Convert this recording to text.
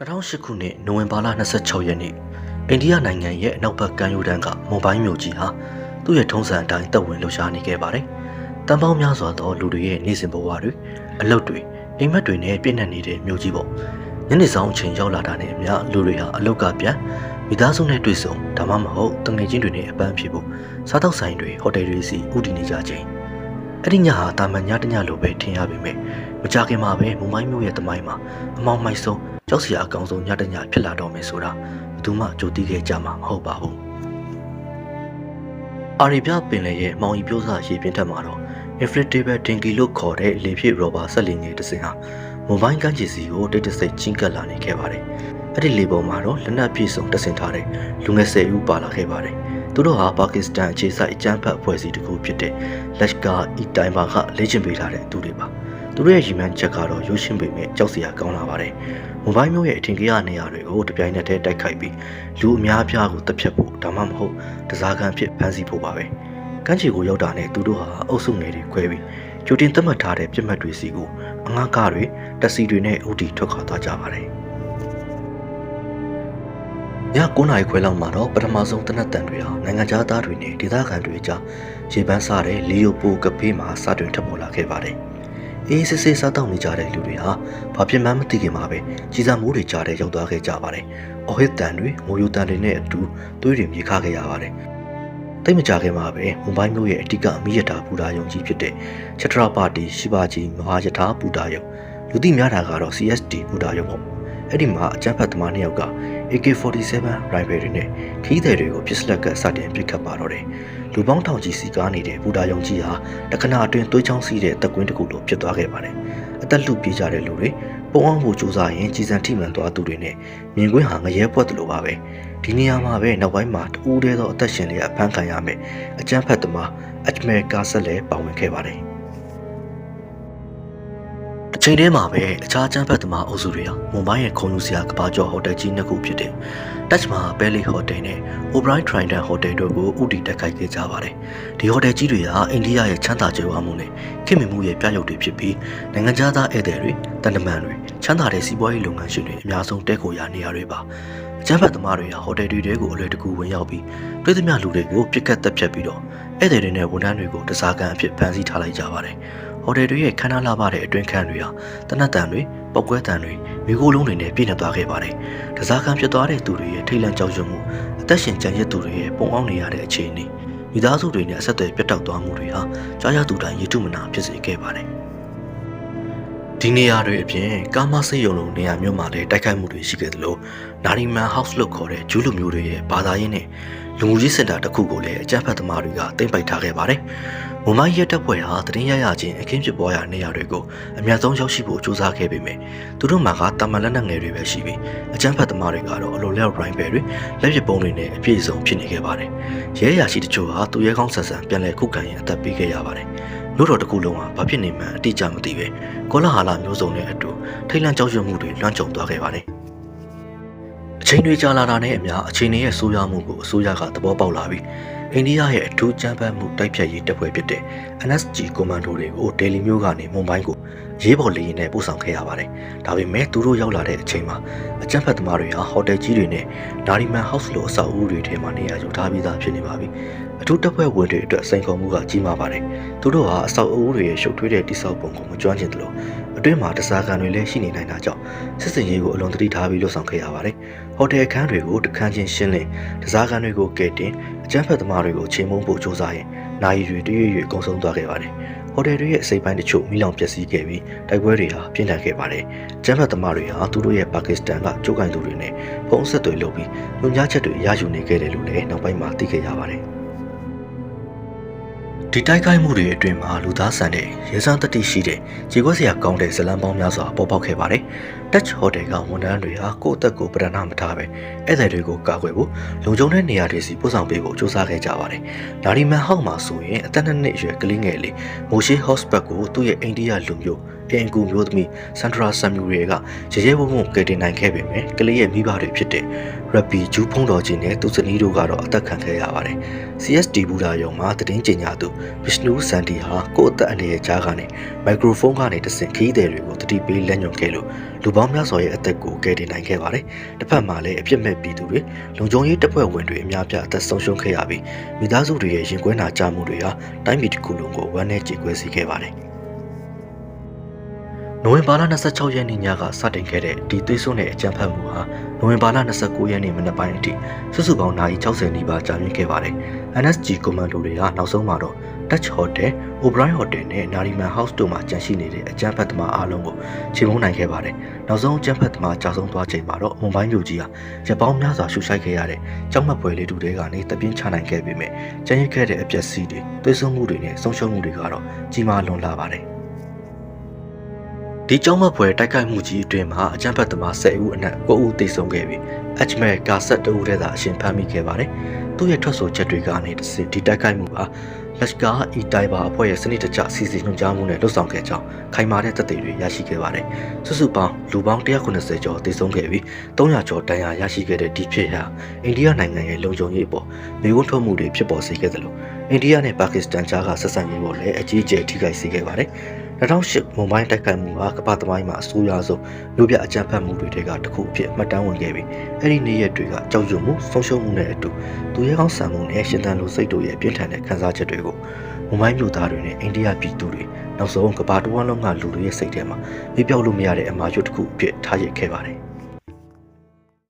2008ခုနှစ်နိုဝင်ဘာလ26ရက်နေ့အိန္ဒိယနိုင်ငံရဲ့အနောက်ဘက်ကမ်းရိုးတန်းကမွန်ဘိုင်းမြို့ကြီးဟာသူ့ရဲ့ထုံးစံအတိုင်းတပ်ဝင်လှုပ်ရှားနေခဲ့ပါတယ်။တန်ပေါင်းများစွာသောလူတွေရဲ့နေ့စဉ်ဘဝတွေအလုပ်တွေအိမ်မက်တွေနဲ့ပြည့်နှက်နေတဲ့မြို့ကြီးပေါ့။ညနေဆောင်အချိန်ရောက်လာတာနဲ့အမျှလူတွေဟာအလုပ်ကပြန်မိသားစုနဲ့တွေ့ဆုံဒါမှမဟုတ်တငယ်ချင်းတွေနဲ့အပန်းဖြေဖို့စားတောက်ဆိုင်တွေဟိုတယ်တွေစီဥတည်နေကြချိန်အဲ့ဒီညဟာတာမန်ညတညလိုပဲထင်ရပေမဲ့မကြခင်မှာပဲမုံမိုင်းမြို့ရဲ့တမိုင်းမှာအမောင်မိုက်ဆုံး ကြောက်စရာအကောင်ဆုံးညတညဖြစ်လာတော့မယ်ဆိုတာဘယ်သူမှကြိုသိခဲ့ကြမှာမဟုတ်ပါဘူးအာရီပြပင်လယ်ရဲ့မောင်ရီပြိုးစာရေပြင်ထက်မှာတော့ inflatable dinky လို့ခေါ်တဲ့လေဖြည့်ရောဘာဆက်လင်းငယ်တစ်စင်ဟာမိုဘိုင်းကန်းချီစီကိုတိတ်တဆိတ်ချင်းကပ်လာနေခဲ့ပါတယ်။အဲ့ဒီလေပေါ်မှာတော့လက်နက်ပြည့်စုံတဆင်ထားတဲ့လူငယ်၁၀ဦးပါလာခဲ့ပါတယ်။သူတို့ဟာပါကစ္စတန်အခြေစိုက်အကြမ်းဖက်အဖွဲ့အစည်းတစ်ခုဖြစ်တဲ့ Lashkar e Taiba ကလေ့ကျင့်ပေးထားတဲ့သူတွေပါ။ သူတို့ရဲ့ရည်မှန်းချက်ကတော့ရုပ်ရှင်ပေမဲ့ကြောက်စရာကောင်းလာပါတယ်။မိုဘိုင်းမျိုးရဲ့အထင်ကြီးရနေရာတွေကိုတပြိုင်နက်တည်းတိုက်ခိုက်ပြီးလူအများအပြားကိုတပ်ဖြတ်ဖို့ဒါမှမဟုတ်တစားကန်ဖြစ်ဖမ်းဆီးဖို့ပါပဲ။ကမ်းခြေကိုရောက်တာနဲ့သူတို့ဟာအုပ်စုငယ်တွေခွဲပြီးကြိုတင်သတ်မှတ်ထားတဲ့ပြစ်မှတ်တွေစီကိုအငှားကားတွေတက်စီတွေနဲ့ဦးတီထွက်ခွာသွားကြပါတယ်။ည9နာရီခွဲလောက်မှာတော့ပထမဆုံးတနက်တန်တွေဟာနိုင်ငံခြားသားတွေနဲ့ဒေသခံတွေကြားရေပန်းစားတဲ့လီယိုပိုကဖေးမှာစတင်ထပ်ပေါ်လာခဲ့ပါတယ်။ အေးစစ်စစ်စားတောက်နေကြတဲ့လူတွေဟာဘာဖြစ်မှန်းမသိခင်မှာပဲကြီးစားမိုးတွေကြားတဲ့ရောက်သွားခဲ့ကြပါတယ်။အော်ဟစ်တန်တွေငိုယိုတန်တွေနဲ့အတူသွေးတွေမြေခခဲ့ရပါတယ်။တိတ်မကြခင်မှာပဲမွန်ဘိုင်းမြို့ရဲ့အတိကအမိယတာပူတာယုံကြီးဖြစ်တဲ့ချက်ထရာပါတီရှိပါကြီးမဟာယထာပူတာယုံလူသိများတာကတော့ CSD ပူတာယုံပေါ့အဲ့ဒီမှာအကြမ်းဖက်သမားနှစ်ယောက်က AK47 ရိုင်ဖယ်တွေနဲ့ခီးသည်တွေကိုပစ်စလက်ကစတင်ပစ်ခတ်ပါတော့တယ်လူပေါင်းထောင်ကြီးစီကားနေတဲ့ဘူတာယုံကြီးဟာတခဏအတွင်းသွေးချောင်းစီးတဲ့တက်ကွင်းတစ်ခုလိုဖြစ်သွားခဲ့ပါတယ်အသက်လူပြေးကြတဲ့လူတွေပုံအောင်ဖို့ကြိုးစားရင်ကြီးစံထိမှန်သွားသူတွေနဲ့မြင်ကွင်းဟာငရဲပွက်တယ်လို့ပါပဲဒီနေရာမှာပဲနောက်ပိုင်းမှာတူးတဲ့သောအသက်ရှင်တွေအဖမ်းခံရမယ်အကျန်းဖတ်သမားအချမဲကာဆက်လည်းပါဝင်ခဲ့ပါတယ် အချိန်တည်းမှာပဲအခြားချမ်းဖတ်သမားအုပ်စုတွေဟာမွန်ဘိုင်းရဲ့ခုံယူစရာကဘာကျော်ဟိုတယ်ကြီးနှစ်ခုဖြစ်တဲ့ Touch Ma Belly Hotel နဲ့ O'Brien Trident Hotel တို့ကိုဥတီတက်ခိုက်ခဲ့ကြပါတယ်။ဒီဟိုတယ်ကြီးတွေဟာအိန္ဒိယရဲ့ချမ်းသာကြွယ်ဝမှုနဲ့ခင်မင်မှုရဲ့ပြရုပ်တွေဖြစ်ပြီးနိုင်ငံခြားသားဧည့်သည်တွေတန်တမန်တွေချမ်းသာတဲ့စီးပွားရေးလုပ်ငန်းရှင်တွေအများဆုံးတဲခိုရာနေရာတွေပါ။အကြမ်းဖက်သမားတွေဟာဟိုတယ်တွေတဲကိုအလွယ်တကူဝင်ရောက်ပြီးပြည်သူများလူတွေကိုပြစ်ကတ်တက်ဖြတ်ပြီးတော့ဧည့်သည်တွေနဲ့ဝန်ထမ်းတွေကိုတစားကန်အဖြစ်ဖမ်းဆီးထားလိုက်ကြပါတယ်။ ဟိုတယ်တွေရဲ့ခန်းနာလာပါတဲ့အတွင်းခန်းတွေဟာတနတ်တန်တွေပောက်ကွဲတန်တွေမိခိုးလုံးတွေနဲ့ပြည့်နေသွားခဲ့ပါတယ်။တစားခံဖြစ်သွားတဲ့သူတွေရဲ့ထိတ်လန့်ကြောက်ရွံ့မှုအသက်ရှင်ကြံရစ်သူတွေရဲ့ပုံအောင်နေရတဲ့အခြေအနေမိသားစုတွေနဲ့အဆက်အသွယ်ပြတ်တောက်သွားမှုတွေဟာကြားရသူတိုင်းရည်တုမနာဖြစ်စေခဲ့ပါတယ်။ ဒီနေရာတွေအပြင်ကာမစိတ်ယုံလုံးနေရာမျိုးမှာလည်းတိုက်ခိုက်မှုတွေရှိခဲ့သလိုနာရီမန်ဟောက်စ်လို့ခေါ်တဲ့ဂျူးလူမျိုးတွေရဲ့ဘာသာရေးနဲ့လူမှုရေးစင်တာတစ်ခုကိုလည်းအကြမ်းဖက်သမားတွေကတင်ပိုက်ထားခဲ့ပါတယ်။မွန်မိုင်းရက်တပ်ဖွဲ့ဟာတရင်ရရချင်းအခင်းဖြစ်ပွားရာနေရာတွေကိုအများဆုံးရောက်ရှိဖို့ကြိုးစားခဲ့ပေမဲ့သူတို့မှာကတာမန်လက်နက်ငယ်တွေပဲရှိပြီးအကြမ်းဖက်သမားတွေကတော့အလိုလျောက်ရိုင်းဘယ်တွေလက်ပစ်ပုံးတွေနဲ့အပြည့်အစုံဖြစ်နေခဲ့ပါတယ်။ရဲရရှိတချို့ဟာသူရဲကောင်းဆန်ဆန်ပြန်လည်ခုခံရင်အသက်ပေးခဲ့ရပါတယ်။ မြို့တော်တစ်ခုလုံးဟာဘာဖြစ်နေမှန်းအတိအကျမသိပဲကောလာဟာလာမျိုးစုံနဲ့အတူထိတ်လန့်ကြောက်ရွံ့မှုတွေလွှမ်းခြုံသွားခဲ့ပါတယ်။အချိန်တွေကြာလာတာနဲ့အမျှအချိန်တွေရဲ့ဆိုးရွားမှုကိုအစိုးရကသဘောပေါက်လာပြီးအိန္ဒိယရဲ့အထူးကြမ်းဖက်မှုတိုက်ဖြတ်ရေးတပ်ဖွဲ့ဖြစ်တဲ့ NSG ကွန်မန်ဒိုတွေကိုဒယ်လီမြို့ကနေမွန်ဘိုင်းကိုရေးပေါ်လေယာဉ်နဲ့ပို့ဆောင်ခဲ့ရပါတယ်။ဒါပေမဲ့သူတို့ရောက်လာတဲ့အချိန်မှာအကြမ်းဖက်သမားတွေဟာဟိုတယ်ကြီးတွေနဲ့နာရီမန်ဟောက်စ်လိုအဆောက်အဦတွေထဲမှာနေရာယူထားပြီးသားဖြစ်နေပါပြီ။ အထူးတပ်ဖွဲ့ဝင်တွေအတွက်စိန်ခေါ်မှုကကြီးမားပါတယ်။သူတို့ဟာအဆောက်အဦတွေရဲ့ရှုပ်ထွေးတဲ့တိစောက်ပုံကိုမကျွမ်းကျင်သလိုအတွင်းမှာတစားကန်တွေလည်းရှိနေနိုင်တာကြောင့်စစ်စင်ရေးကိုအလွန်တတိထားပြီးလှုပ်ဆောင်ခဲ့ရပါတယ်။ဟိုတယ်ခန်းတွေကိုတခန်းချင်းရှင်းလင်းတစားကန်တွေကိုကဲတင်အကြမ်းဖက်သမားတွေကိုချိန်မုံဖို့စ조사ရင်နိုင်ရီတွေတရွေ့ရွေ့အကုန်ဆုံးသွားခဲ့ပါတယ်။ဟိုတယ်တွေရဲ့အစိပ်ပိုင်းတချို့မိလောင်ပျက်စီးခဲ့ပြီးတိုက်ပွဲတွေဟာပြင်းထန်ခဲ့ပါတယ်။ကျန်းဖတ်သမားတွေဟာသူတို့ရဲ့ပါကစ္စတန်ကကြိုးကင်သူတွေနဲ့ဖုံးဆက်တွေလုပ်ပြီးညွှန်ကြားချက်တွေရယူနေခဲ့တယ်လို့လည်းနောက်ပိုင်းမှာသိခဲ့ရပါတယ်။ ဒီတိုက်ခိုက်မှုတွေအတွင်းမှာလူသားဆန်တဲ့ရဲစမ်းတတိရှိတဲ့ခြေခွက်စရာကောင်းတဲ့ဇလံပေါင်းများစွာပေါ်ပေါက်ခဲ့ပါတယ်။ Dutch Hotel ကဝန်ထမ်းတွေဟာကိုယ့်အသက်ကိုပရဏမထားပဲဧည့်သည်တွေကိုကာကွယ်ဖို့လုံခြုံတဲ့နေရာတွေစီပို့ဆောင်ပေးဖို့စူးစမ်းခဲ့ကြပါတယ်။နာရီမန်ဟောက်မှာဆိုရင်အသက်နှစ်နှစ်အရွယ်ကလေးငယ်လေးမိုရှိဟော့စပတ်ကိုသူ့ရဲ့အိန္ဒိယလူမျိုးအင်ကူမျိုးသမီးစန်ဒရာဆမ်မြူရီကရရဲဝုံဝုံကယ်တင်နိုင်ခဲ့ပေမဲ့ကလေးရဲ့မိဘတွေဖြစ်တဲ့ရပီဂျူးဖုံးတော်ချင်းနဲ့သူစနီးတို့ကတော့အသက်ခံခဲ့ရပါတယ်။ CSD ဘူရာယုံမှာတည်င်းကျင်ညာသူဗစ်နူးစန်တီဟာကိုယ့်အသက်အန္တရာယ်ကြားကနေမိုက်ခရိုဖုန်းကနေတဆင့်ခီးသည်တွေကိုတတိပေးလက်ညွှန်ခဲ့လို့လူပေါင်းပေါင်းများစွာရဲ့အသက်ကိုကယ်တင်နိုင်ခဲ့ပါတယ်။တစ်ဖက်မှာလည်းအပြစ်မဲ့ပြည်သူတွေလုံခြုံရေးတပ်ဖွဲ့ဝင်တွေအများပြားအသက်ဆုံးရှုံးခဲ့ရပြီးမိသားစုတွေရဲ့ရင်ကွဲနာကြမှုတွေဟာတိုင်းပြည်တစ်ခုလုံးကိုဝမ်းနည်းကြေကွဲစေခဲ့ပါတယ်။ နိုဝင်ဘာလ26ရက်နေ့ညကစတင်ခဲ့တဲ့ဒီသွေးစွန်းတဲ့အကြမ်းဖက်မှုဟာနိုဝင်ဘာလ29ရက်နေ့မနက်ပိုင်းအထိစုစုပေါင်းနာရီ60နီးပါးကြာမြင့်ခဲ့ပါတယ်။ NSG ကွန်မန်ဒိုတွေကနောက်ဆုံးမှာတော့ Dutch Hotel, O'Brien Hotel နဲ့ Nariman House တို့မှာကျန်ရှိနေတဲ့အကြမ်းဖက်သမားအားလုံးကိုချေမှုန်းနိုင်ခဲ့ပါတယ်။နောက်ဆုံးအကြမ်းဖက်သမားကြာဆုံးသွားချိန်မှာတော့မွန်ဘိုင်းမြို့ကြီးဟာရပောင်းများစွာရှူရှိုက်ခဲ့ရတဲ့ကြောက်မက်ပွဲလေးတူတွေကနေတပြင်းချနိုင်ခဲ့ပေမဲ့ကျန်ရစ်ခဲ့တဲ့အပျက်စီးတွေသွေးစွန်းမှုတွေနဲ့ဆုံးရှုံးမှုတွေကတော့ကြီးမားလွန်လာပါတယ်။ ဒီကြောင်းမပွဲတိုက်ခိုက်မှုကြီးအတွင်းမှာအကြမ်းဖက်သမား10ဦးအနက်9ဦးသေဆုံးခဲ့ပြီးအချမဲကာဆက်တဦးတည်းသာအရှင်ဖမ်းမိခဲ့ပါတယ်။သူ့ရဲ့ထွက်ဆိုချက်တွေကနေတစ်စစ်ဒီတိုက်ခိုက်မှုဟာလက်ကာအီတိုင်ဘာအဖွဲ့ရဲ့စနစ်တကျစီစဉ်ညွှန်ကြားမှုနဲ့လှုပ်ဆောင်ခဲ့ကြောင်းခိုင်မာတဲ့သက်သေတွေရရှိခဲ့ပါတယ်။စုစုပေါင်းလူပေါင်း190ကျော်သေဆုံးခဲ့ပြီး300ကျော်ဒဏ်ရာရရှိခဲ့တဲ့ဒီဖြစ်ဟာအိန္ဒိယနိုင်ငံရဲ့လုံခြုံရေးအပေါ်မေးခွန်းထုတ်မှုတွေဖြစ်ပေါ်စေခဲ့သလိုအိန္ဒိယနဲ့ပါကစ္စတန်ကြားကဆက်ဆံရေးကိုလည်းအကြီးအကျယ်ထိခိုက်စေခဲ့ပါတယ်။ 2008မွန်ဘိုင်းတိုက်ခိုက်မှုဟာကမ္ဘာသမိုင်းမှာအဆိုးရွားဆုံးလူပြအကြမ်းဖက်မှုတွေထဲကတစ်ခုအဖြစ်မှတ်တမ်းဝင်ခဲ့ပြီးအဲ့ဒီနေ့ရက်တွေကကြောက်ရွံ့မှုဆုံးရှုံးမှုနဲ့အတူသူရဲကောင်းဆန်မှုနဲ့ရှင်သန်လိုစိတ်တို့ရဲ့ပြင်းထန်တဲ့ခံစားချက်တွေကိုမွန်ဘိုင်းမြို့သားတွေနဲ့အိန္ဒိယပြည်သူတွေနောက်ဆုံးကမ္ဘာတစ်ဝန်းလုံးကလူတွေရဲ့စိတ်ထဲမှာမေ့ပြောက်လို့မရတဲ့အမှားယွတ်တစ်ခုအဖြစ်ထားရခဲ့ပါတယ်။